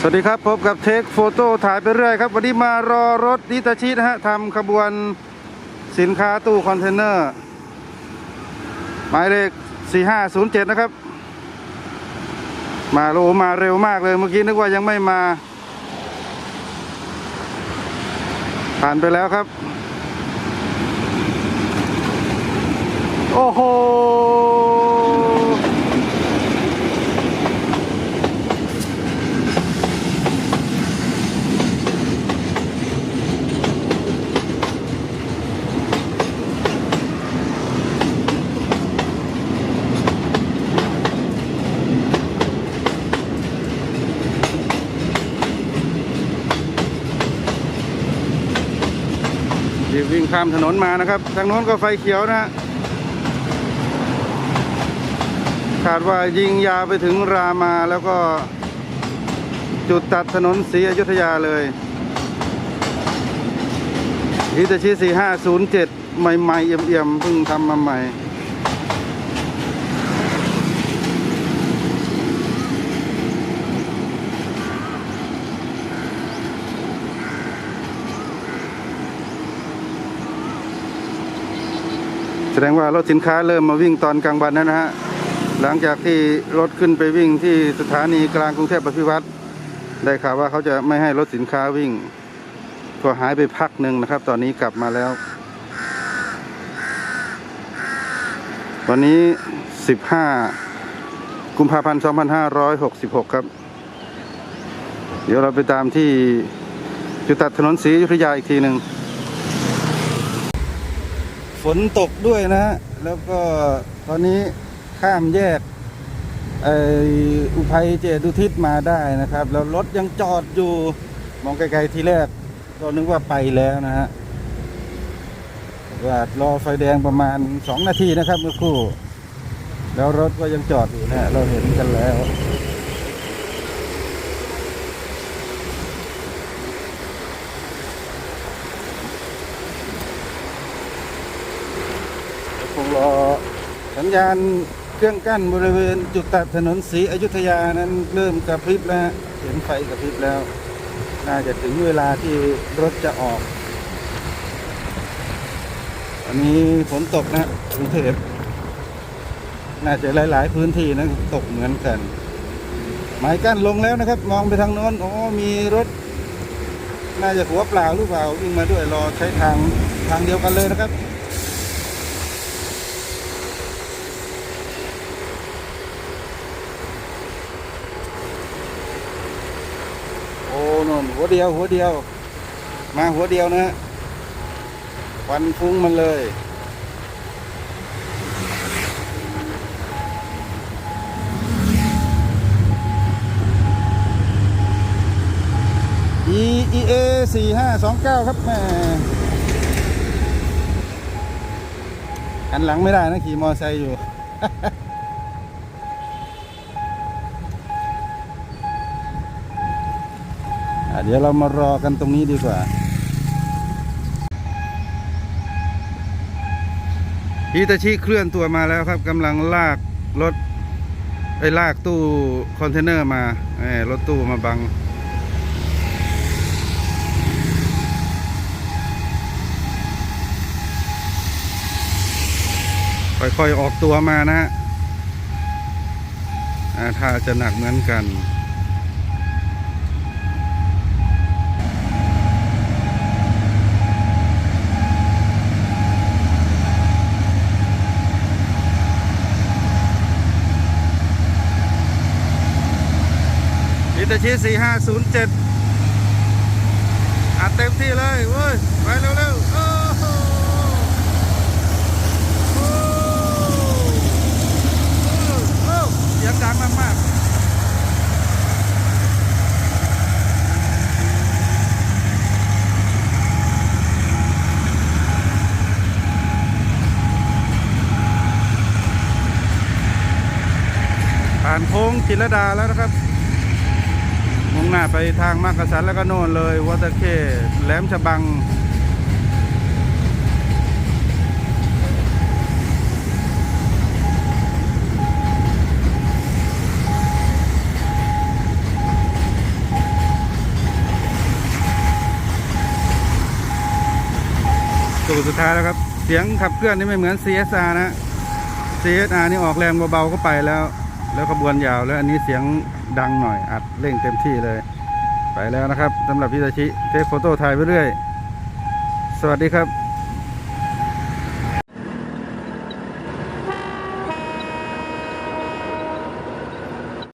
สวัสดีครับ พบกับเทคโฟโต้ถ่ายไปเรื่อยครับ วันนี้มารอรถนิตาชินะฮะทำขบวนสินค้าตู้คอนเทนเนอร์ หมายเลข 4507 นะครับ มาโลมาเร็วมากเลยเมื่อกี้นึกว่ายังไม่มา ผ่านไปแล้วครับ โอ้โห ข้ามถนนมานะครับ ทางโน้นก็ไฟเขียวนะ คาดว่ายิงยาวไปถึงรามาแล้วก็จุดตัดถนนศรีอยุธยาเลยฮิตาชิ4507 ใหม่ๆเอี่ยมๆเพิ่งทำมาใหม่ แสดงว่ารถสินค้าเริ่มมาวิ่งตอนกลางวันแล้วนะฮะ หลังจากที่รถขึ้นไปวิ่งที่สถานีกลางกรุงเทพปฏิวัติได้ข่าวว่าเขาจะไม่ให้รถสินค้าวิ่ง ก็หายไปพักหนึ่งนะครับ ตอนนี้กลับมาแล้ว วันนี้ 15 กุมภาพันธ์ 2566 ครับ เดี๋ยวเราไปตามที่จุดตัดถนนศรีอยุธยาอีกทีหนึ่ง นตกด้วยนะฮะแล้วก็ตอนนี้ข้ามแยกอุภัยเจดุทิศมาได้นะครับ แล้วรถยังจอดอยู่มองไกลๆทีแรกก็นึกว่าไปแล้วนะฮะว่ารอไฟแดงประมาณสองนาทีนะครับเมื่อคู่ แล้วรถก็ยังจอดอยู่นะเราเห็นกันแล้ว รอสัญญาณเครื่องกั้นบริเวณจุดตัดถนนศรีอยุธยานั้นเริ่มกระพริบแล้วเห็นไฟกระพริบแล้ว น่าจะถึงเวลาที่รถจะออกอันนี้ฝนตกนะกรุงเทพน่าจะหลาย ๆ พื้นที่นะตกเหมือนกัน หมายกั้นลงแล้วนะครับ มองไปทางโน้นโอ้มีรถ น่าจะหัวเปล่าหรือเปล่าวิ่งมาด้วยรอใช้ทางทางเดียวกันเลยนะครับ นนหัวเดียว หัวเดียว มาหัวเดียวนะควันฟุ้งมันเลย E E A สี่ห้าสองเก้าครับแม่อันหลังไม่ได้นะ ขี่มอไซค์อยู่ อะ เดี๋ยวเรามารอกันตรงนี้ดีกว่าฮิตาชิเคลื่อนตัวมาแล้วครับกำลังลากรถไอ้ลากตู้คอนเทนเนอร์มาเอ้รถตู้มาบัง ค่อยๆออกตัวมานะฮะถ้าจะหนักเหมือนกัน ตาชิสี่ห้าศูนย์เจ็ดอัดเต็มที่เลยเว้ย ไปเร็วๆ โอ้โหโอ้เสียงดังมากๆผ่านโค้งจิรดาแล้วนะครับ งหน้าไปทางมักกะสันแล้วก็โน่นเลยวัตเคแหลมฉบัง สู่สุดท้ายแล้วครับ เสียงขับเคลื่อนนี่ไม่เหมือน CSR นะ CSR นี่ออกแรงเบาๆก็ไปแล้ว แล้วขบวนยาวแล้วอันนี้เสียง ดังหน่อยอัดเร่งเต็มที่เลย ไปแล้วนะครับสำหรับพี่ตาชิเทคโฟโต้ถ่ายไปเรื่อย สวัสดีครับ